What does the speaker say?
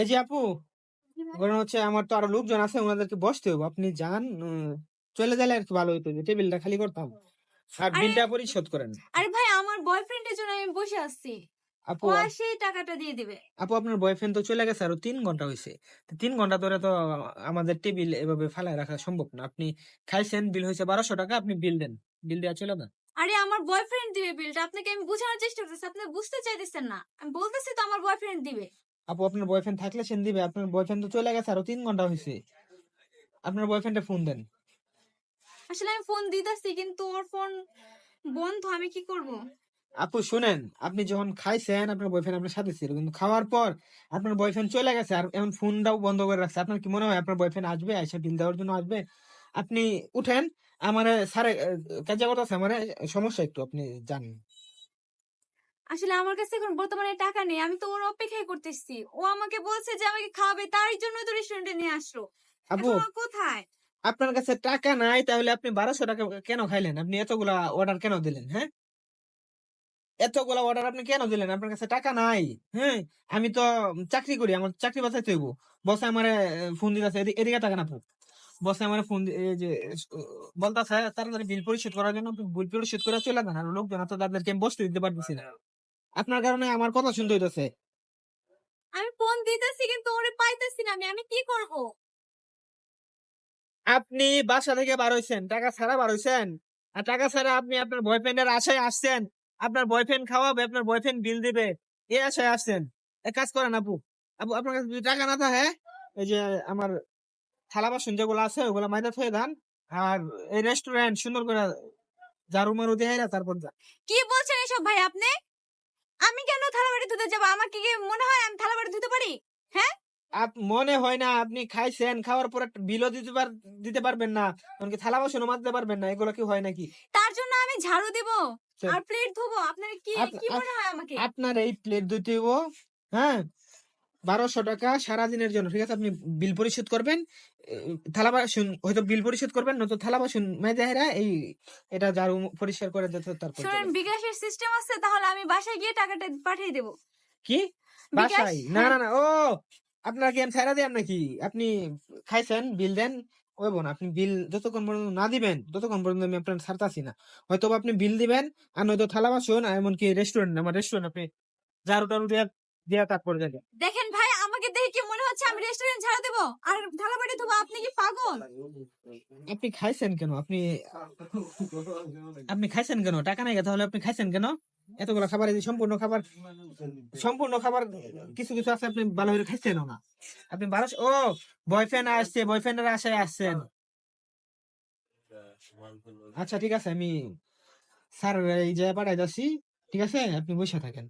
এই যে আপু কারণ হচ্ছে আমার তো আরও লোকজন আছে ওনাদেরকে বসতে হবে আপনি যান চলে গেলে আর কি ভালো হতো যে টেবিলটা খালি করতাম। আর বিলটা পরিশোধ করেন। আরে ভাই আমার বয়ফ্রেন্ডের জন্য আমি বসে আসছি আপু আসে টাকাটা দিয়ে দিবে। আপু আপনার বয়ফ্রেন্ড তো চলে গেছে আরও তিন ঘণ্টা হয়েছে তিন ঘণ্টা ধরে তো আমাদের টেবিল এভাবে ফালায় রাখা সম্ভব না। আপনি খাইছেন বিল হয়েছে বারোশো টাকা আপনি বিল দেন। বিল দেওয়া চলে না। আরে আমার বয়ফ্রেন্ড দিবে বিলটা। আপনাকে আমি বোঝানোর চেষ্টা করতেছি আপনি বুঝতে চাইতেছেন না। আমি বলতেছি তো আমার বয়ফ্রেন্ড দিবে। আপু আপনার বয়ফ্রেন্ড থাকলে সেন দিবে। আপনার বয়ফ্রেন্ড তো চলে গেছে আরও তিন ঘণ্টা হয়েছে আপনার বয়ফ্রেন্ডে ফোন দেন। আসলে আমি ফোন দিতেছি কিন্তু ওর ফোন বন্ধ আমি কি করব? আপু শুনেন আপনি যখন খাইছেন আপনার বয়ফ্রেন্ড আপনার সাথে ছিল কিন্তু খাওয়ার পর আপনার বয়ফ্রেন্ড চলে গেছে আর এখন ফোনটাও বন্ধ করে রাখছে। আপনার কি মনে হয় আপনার বয়ফ্রেন্ড আসবে এসে বিল দেওয়ার জন্য আসবে? আপনি উঠেন আমার স্যারে কাজে কথা আছে আমার সমস্যা একটু আপনি জানেন। আসলে আমার কাছে এখন বর্তমানে টাকা নেই আমি তো ওর অপেক্ষাই করতেছি। ও আমাকে বলছে যে আমাকে খাওয়াবে তার জন্য তো রেস্টুরেন্টে নিয়ে আসলো। আপু কোথায়? আপনার কাছে টাকা নাই তাহলে আপনি বারোশো টাকা কেন খাইলেন? আপনি এতগুলা অর্ডার কেন দিলেন হ্যাঁ? এতগুলা অর্ডার আপনি কেন দিলেন? আপনার কাছে টাকা নাই হ্যাঁ? আমি তো চাকরি করি আমার চাকরি বাঁচাইতে হইব। বসে আমার ফোন দিতেছে এদিকে টাকা না বসে আমার ফোন এই যে বলতেছে তাড়াতাড়ি বিল পরিশোধ করার জন্য বিল পরিশোধ করে চলে যান আর লোকজন তো তাদেরকে আমি বসতে দিতে পারতেছি না? আপনার কারণে আমার কথা শুনতে হইতেছে। আমি ফোন দিতেছি কিন্তু ওরে পাইতেছি না আমি আমি কি করব? আপনি বাসা থেকে বার হইছেন টাকা ছাড়া বার হইছেন। আর টাকা ছাড়া আপনি আপনার বয়ফ্রেন্ডের আশায় আসছেন। আপনার বয়ফ্রেন্ড খাওয়াবে আপনার বয়ফ্রেন্ড বিল দিবে এই আশায় আসছেন। এক কাজ করেন আপু আপু আপনার কাছে যদি টাকা না থাকে এই যে আমার থালা বাসন যেগুলো আছে ওগুলো মাইদা থয়ে দেন। আর এই রেস্টুরেন্ট সুন্দর করে ঝাড়ু মারু দিয়ে তারপর যান কি বলছেন এসব ভাই আপনি? আমি কেন থালা বাটি ধুতে যাব? আমার কি মনে হয় আমি থালা বাটি ধুতে পারি? হ্যাঁ? আপ মনে হয় না আপনি খাইছেন খাওয়ার পর একটা বিলও দিতে পার দিতে পারবেন না। এমনকি থালা বাসনও মাজতে পারবেন না এগুলো কি হয় নাকি? তার জন্য আমি ঝাড়ু দেব আর প্লেট ধোবো। আপনার কি কি মনে হয় আমাকে? আপনার এই প্লেট ধুতে হ্যাঁ? বারোশো টাকা সারা দিনের জন্য ঠিক আছে? আপনি বিল পরিশোধ করবেন থালা বাসন হয়তো বিল পরিশোধ করবেন নয়তো থালা বাসন মেয়েদেরা এই এটা ঝাড়ু পরিষ্কার করে দিতে তারপর শোনেন। বিকাশের সিস্টেম আছে তাহলে আমি বাসায় গিয়ে টাকাটা পাঠিয়ে দেবো। কি? বাসায়? না হ্যাঁ। না না ও আপনার আমি ছাড়া দিলাম নাকি? আপনি খাইছেন বিল দেন ওই বোন আপনি বিল যতক্ষণ পর্যন্ত না দিবেন ততক্ষণ পর্যন্ত আমি আপনার ছাড়তাছি না। হয়তো আপনি বিল দিবেন আর নয়তো থালা বাসন এমনকি রেস্টুরেন্ট আমার রেস্টুরেন্ট আপনি ঝাড়ু টাড়ু দেখেন ভাই আমাকে দেখে কি মনে হচ্ছে আমি রেস্টুরেন্ট ঝাড়ু দেবো? আর থালাবাড়ি ধোবো আপনি কি পাগল? আপনি খাইছেন কেন? আপনি আপনি খাইছেন কেন? টাকা নাই তাহলে আপনি খাইছেন কেন? এতগুলো খাবার এই সম্পূর্ণ খাবার সম্পূর্ণ খাবার কিছু কিছু আছে আপনি ভালো করে খাইছেন না। আপনি বারো ও বয়ফ্রেন্ড আসছে বয়ফ্রেন্ডের আশায় আসছেন। আচ্ছা ঠিক আছে আমি স্যার এই যে পাঠাই যাচ্ছি ঠিক আছে? আপনি বসে থাকেন।